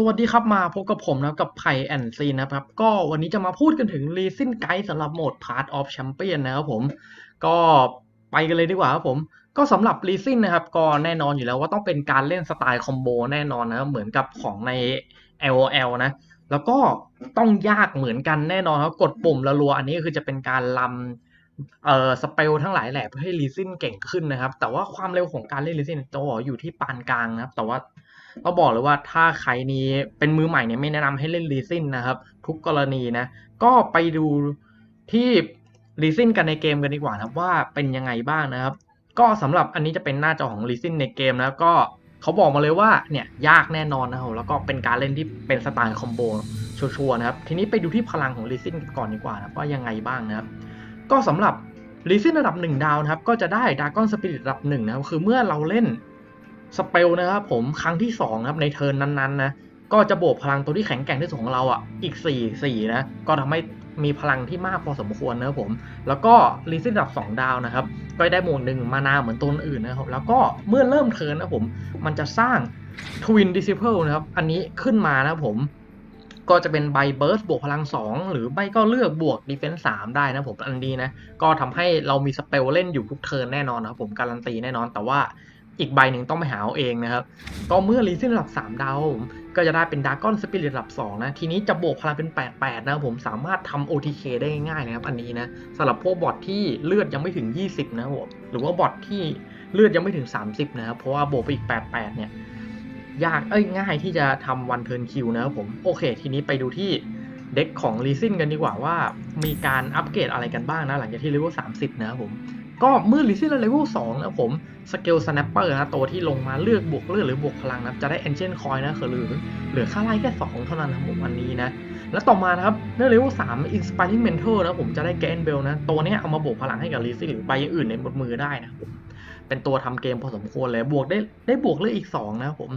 สวัสดีครับมาพบกับผมนะกับไผ่แอนซีนะครับ ก็วันนี้จะมาพูดกันถึง r e a s o n Guide สำหรับโหมด Part of Champion นะครับผม ก็ไปกันเลยดีกว่าครับผม ก็สำหรับ r e a s o n นะครับ ก็แน่นอนอยู่แล้วว่าต้องเป็นการเล่นสไตล์คอมโบแน่นอนนะเหมือนกับของใน LOL นะ แล้วก็ต้องยากเหมือนกันแน่นอนครับกดปุ่มรัวอันนี้คือจะเป็นการลำเอ่อสเปลทั้งหลายแหละเพื่อให้ลีซินเก่งขึ้นนะครับ แต่ว่าความเร็วของการเล่นลีซินจะบอกอยู่ที่ปานกลางนะครับ แต่ว่า ต้องบอกเลยว่าถ้าใครนี้เป็นมือใหม่เนี่ยไม่แนะนำให้เล่นลีซินนะครับ ทุกกรณีนะ ก็ไปดูที่ลีซินกันในเกมกันดีกว่านะว่าเป็นยังไงบ้างนะครับ ก็สำหรับอันนี้จะเป็นหน้าจอของลีซินในเกมนะก็เขาบอกมาเลยว่าเนี่ยยากแน่นอนนะครับแล้วก็เป็นการเล่นที่เป็นสไตล์คอมโบชัวร์นะครับ ทีนี้ไปดูที่พลังของลีซินก่อนดีกว่านะว่ายังไงบ้างนะครับ ก็สำหรับลีซินระดับ 1 ดาวนะครับ ก็จะได้ดากอนสปิริตระดับ1นะครับคือเมื่อเราเล่น สเปลนะครับผมครั้งที่2ครับในเทิร์นนั้นๆนะก็จะบวกพลังตัวที่แข็งแกร่งที่สุดของเราอะอีก 4 4นะก็ทำให้มีพลังที่มากพอสมควรนะครับผม แล้วก็ลีซินดับ 2 ดาวนะครับ ก็ได้หมวกหนึ่งมานาเหมือนตัวอื่นนะครับ แล้วก็เมื่อเริ่มเทิร์นนะครับผมมันจะสร้าง Twin Disciple นะครับ อันนี้ขึ้นมานะผม ก็จะเป็นใบเบิร์สบวกพลัง 2 หรือใบก็เลือกบวกดีเฟนส์3ได้นะผมอันนี้นะ ก็ทำให้เรามีสเปลเล่นอยู่ทุกเทิร์นแน่นอนนะครับผมการันตีแน่นอนแต่ว่า อีกใบหนึ่งต้องไปหาเอาเองนะครับ ก็เมื่อรีซินระดับ 3 ดาวผมก็จะได้เป็นดากอนสปิริตระดับ 2 นะ ทีนี้จะบวกพลังเป็น 88 นะครับผมสามารถทำ OTK ได้ง่ายๆนะครับ อันนี้นะสำหรับพวกบอทที่เลือดยังไม่ถึง 20 นะครับผมหรือว่าบอทที่เลือดยังไม่ถึง 30 นะครับ เพราะว่าบวกไปอีก 88 เนี่ย ยากเอ้ยง่ายที่จะทำวันเทิร์นคิวนะครับผมโอเค ทีนี้ไปดูที่เด็กของรีซินกันดีกว่าว่ามีการอัปเกรดอะไรกันบ้างนะหลังจากที่เลเวล30 นะครับผม ก็เมื่อรีซินเลเวล2นะครับผมสเกลสแนปเปอร์นะตัวที่ลงมาเลือกบวกเลือดหรือบวกพลังนะจะได้เอนเจนคอยนะคือหรือเหลือค่าไล่แค่2เท่านั้นนะผมอันนี้นะ แล้วต่อมานะครับเมื่อเลเวล3 Inspiring Mentor นะผมจะได้แกนเบลนะ ตัวนี้เอามาบวกพลังให้กับรีซินหรือใบอื่นในบนมือได้นะครับเป็นตัวทำเกมพอสมควรเลยบวกได้ได้บวกเลือดอีก 2 นะครับผม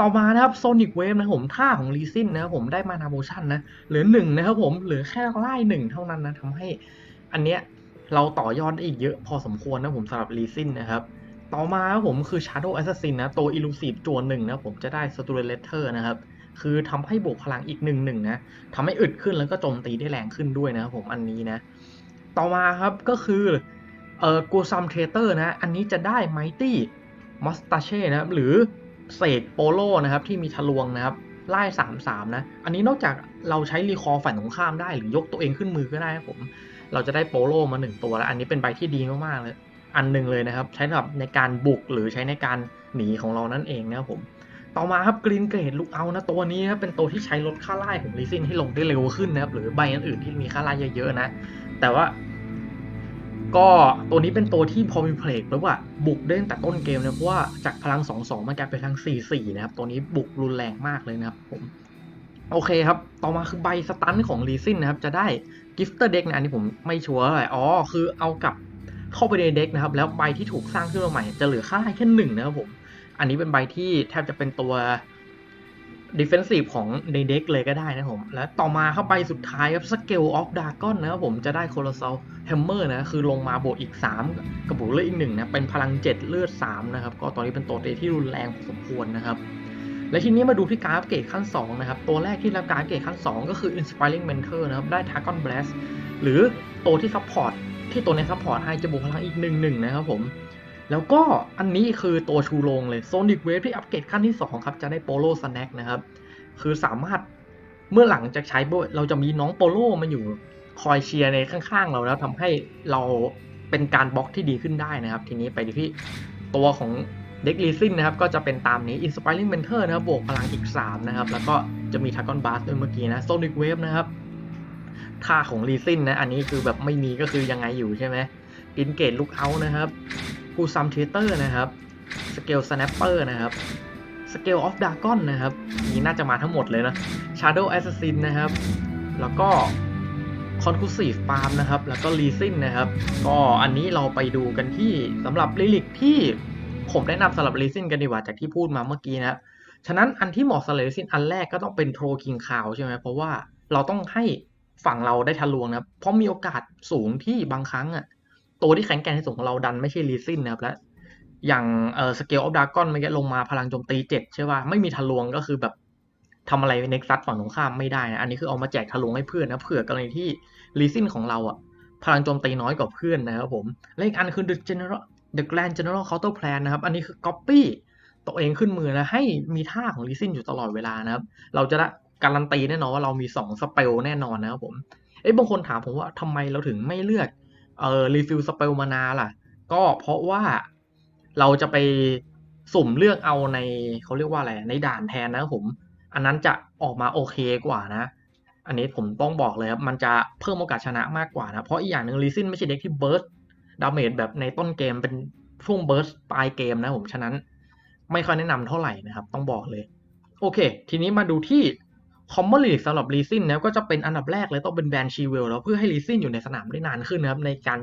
ต่อมานะครับโซนิกเวฟนะครับผมท่าของลีซินนะครับผมได้มานาโมชั่นนะเหลือหนึ่งนะครับผมเหลือแค่ไล่หนึ่งเท่านั้นนะทำให้อันเนี้ย เราต่อยอดได้อีกเยอะพอสมควรนะผมสำหรับลีซินนะครับ ต่อมาครับผมคือ Shadow Assassin นะ ตัว Elusive จวนหนึ่งนะ ผมจะได้ s t u r e l e t t e r นะครับ คือทำให้บวกพลังอีกหนึ่งหนึ่งนะทำให้อึดขึ้นแล้วก็โจมตีได้แรงขึ้นด้วยนะครับผมอันนี้นะ ต่อมาครับก็คือเอ่อกูซัมเทเตอร์นะ อันนี้จะได้ Mighty Mustache นะครับ หรือเศษโปโลนะครับ ที่มีทะลวงนะครับไล่สามสามนะ อันนี้นอกจากเราใช้รีคอร์ฝ่ายตรงข้ามได้หรือยกตัวเองขึ้นมือก็ได้ครับผม เราจะได้โปโลมาหนึ่งตัวแล้วอันนี้เป็นใบที่ดีมากๆเลย อันหนึ่งเลยนะครับใช้สำหรับในการบุกหรือใช้ในการหนีของเรานั่นเองนะครับผมต่อมาครับกรีนเกรดลูกเอานะตัวนี้นะครับเป็นตัวที่ใช้ลดค่าไล่ของลิซินให้ลงได้เร็วขึ้นนะครับหรือใบอื่นๆที่มีค่าไล่เยอะๆนะ แต่ว่า ก็ตัวนี้เป็นตัวที่พอมีเพลกแล้วว่าบุกได้ตั้งแต่ต้นเกมนะเพราะว่าจากพลัง 2-2 มันกลายเป็นพลัง 4-4 นะครับ ตัวนี้บุกรุนแรงมากเลยนะครับผม โอเคครับ ต่อมาคือใบสตันของลีซินนะครับ จะได้กิฟต์เตอร์เด็กนะอันนี้ผมไม่ชัวร์เลยอ๋อ คือเอากลับเข้าไปในเด็กนะครับ แล้วใบที่ถูกสร้างขึ้นมาใหม่ จะเหลือค่าไล่แค่หนึ่งนะครับผม อันนี้เป็นใบที่แทบจะเป็นตัว defensive ของในเด็กเลยก็ได้นะครับผม และต่อมาเข้าไปสุดท้ายครับ Scale of Dragon นะครับผมจะได้ Colossal Hammer นะคือลงมาบวกอีก 3 กระบุกเลือดอีกหนึ่งนะเป็นพลัง 7 เลือด 3 นะครับ ก็ตอนนี้เป็นตัวเตที่รุนแรงพอสมควรนะครับ และทีนี้มาดูที่การอัปเกรดขั้น 2 นะครับ ตัวแรกที่รับการอัปเกรดขั้น 2 ก็คือ Inspiring Mentor นะครับ ได้ Dragon Blast หรือตัวที่ซัพพอร์ตที่ตัวในซัพพอร์ตให้จะบวกพลังอีก 1 1 นะครับผม แล้วก็อันนี้คือตัวชูโรงเลย Sonic Wave ที่อัปเกรดขั้นที่ 2 ครับ จะได้ Polo Snack นะครับ คือสามารถเมื่อหลังจากใช้เราจะมีน้องโปโลมาอยู่คอยเชียร์ในข้างๆ เราแล้วทำให้เราเป็นการบล็อกที่ดีขึ้นได้นะครับ ทีนี้ไปที่ตัวของ เด็กลีซินนะครับก็จะเป็นตามนี้ Inspiring Mentor นะครับบวกพลังอีก 3 นะครับ แล้วก็จะมี Dragon Blast ด้วยเมื่อกี้นะ Sonic Wave นะครับท่าของลีซินนะอันนี้คือแบบไม่มีก็คือยังไงอยู่ใช่ไหมอินเกตลูกเอานะครับกูซัมเทเตอร์นะครับสเกลสแนปเปอร์นะครับ Scale of Dragon นะครับนี่น่าจะมาทั้งหมดเลยนะ Shadow Assassin นะครับ แล้วก็ Conclusive Farm นะครับ แล้วก็ l e a s i n นะครับ ก็อันนี้เราไปดูกันที่สำหรับลิลิกที่ ผมแนะนำสำหรับ Leasing กันดีกว่าจากที่พูดมาเมื่อกี้นะครับฉะนั้นอันที่เหมาะสำหรับ Leasing อันแรกก็ต้องเป็น Tro King Cow ใช่ไหมเพราะว่าเราต้องให้ฝั่งเราได้ทะลวงนะครับเพราะมีโอกาสสูงที่บางครั้งอะตัวที่แข็งแกร่งที่สุดของเราดันไม่ใช่ Leasing นะครับและอย่างเอ่อสเกลออฟดากอนเมื่อกี้ลงมาพลังโจมตีเจ็ดใช่ป่ะไม่มีทะลวงก็คือแบบทำอะไรเน็กซัสฝั่งตรงข้ามไม่ได้นะ อันนี้คือเอามาแจกทะลวงให้เพื่อนนะเผื่อกรณีที่รีซินของเราอะพลังโจมตีน้อยกว่าเพื่อนนะครับผม และอีกอันคือ the general the grand general counter plan นะครับ อันนี้คือ copy ตัวเองขึ้นมือนะให้มีท่าของรีซินอยู่ตลอดเวลานะครับ เราจะการันตีแน่นอนว่าเรามี2สเปลแน่นอนนะครับผม เอ้ยบางคนถามผมว่าทำไมเราถึงไม่เลือกเอ่อรีฟิลสเปลมานาล่ะ ก็เพราะว่าเราจะไปสุ่มเลือกเอาในเขาเรียกว่าอะไรในด่านแทนนะครับผม อันนั้นจะออกมาโอเคกว่านะ อันนี้ผมต้องบอกเลยครับมันจะเพิ่มโอกาสชนะมากกว่านะ เพราะอีกอย่างหนึ่งลีซินไม่ใช่เด็กที่เบิร์ส ดาเมจแบบในต้นเกมเป็นช่วงเบิร์สปลายเกมนะผม ฉะนั้นไม่ค่อยแนะนำเท่าไหร่นะครับ ต้องบอกเลย โอเค ทีนี้มาดูที่คอมมอนลีกสำหรับลีซินนะก็จะเป็นอันดับแรกเลยต้องเป็นแบนชีเวลแล้วเพื่อให้ลีซินอยู่ในสนามได้นานขึ้นนะครับ ในการ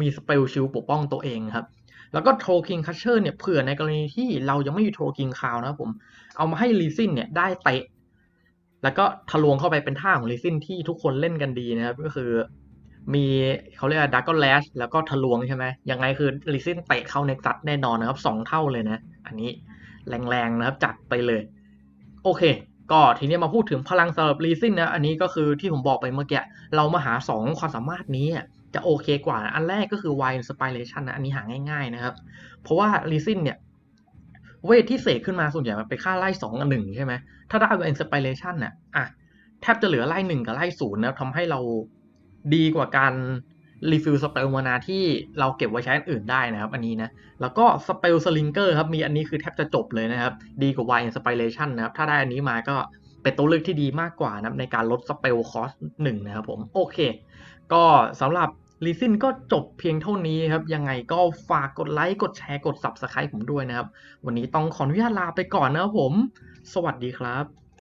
มีสเปลชิลปกป้องตัวเองครับ แล้วก็โทรคิงคัชเชอร์เนี่ยเผื่อในกรณีที่เรายังไม่มีโทรคิงคาวนะครับผมเอามาให้ลีซินเนี่ยได้เตะ แล้วก็ทะลวงเข้าไปเป็นท่าของลีซินที่ทุกคนเล่นกันดีนะครับ ก็คือ มีเขาเรียกว่าดักก็แลชแล้วก็ทะลวงใช่ไหมยังไงคือลีซินเตะเข้าเน็กซัสแน่นอนนะครับสองเท่าเลยนะ อันนี้แรงๆนะครับจัดไปเลย โอเค ก็ทีนี้มาพูดถึงพลังสำหรับลีซินนะอันนี้ก็คือที่ผมบอกไปเมื่อกี้เรามาหา 2 ความสามารถนี้จะโอเคกว่า อันแรกก็คือ Wild Inspiration นะ อันนี้หาง่ายๆนะครับ เพราะว่าลีซินเนี่ย เวทที่เสกขึ้นมาส่วนใหญ่มันเป็นค่าไล่สองกับหนึ่งใช่ไหม ถ้าได้ Wild Inspiration น่ะอะแทบจะเหลือไล่หนึ่งกับไล่ศูนย์นะทำให้เรา ดีกว่าการรีฟิลสเปลมานาที่เราเก็บไว้ใช้อันอื่นได้นะครับ อันนี้นะ แล้วก็สเปลสลิงเกอร์ครับ มีอันนี้คือแทบจะจบเลยนะครับ ดีกว่า Wild Inspiration นะครับ ถ้าได้อันนี้มาก็เป็นตัวเลือกที่ดีมากกว่านะในการลดสเปลคอสหนึ่งนะครับผม โอเค ก็สำหรับลีซินก็จบเพียงเท่านี้ครับ ยังไงก็ฝากกดไลค์กดแชร์กด Subscribe ผมด้วยนะครับ วันนี้ต้องขออนุญาตลาไปก่อนนะครับผม สวัสดีครับ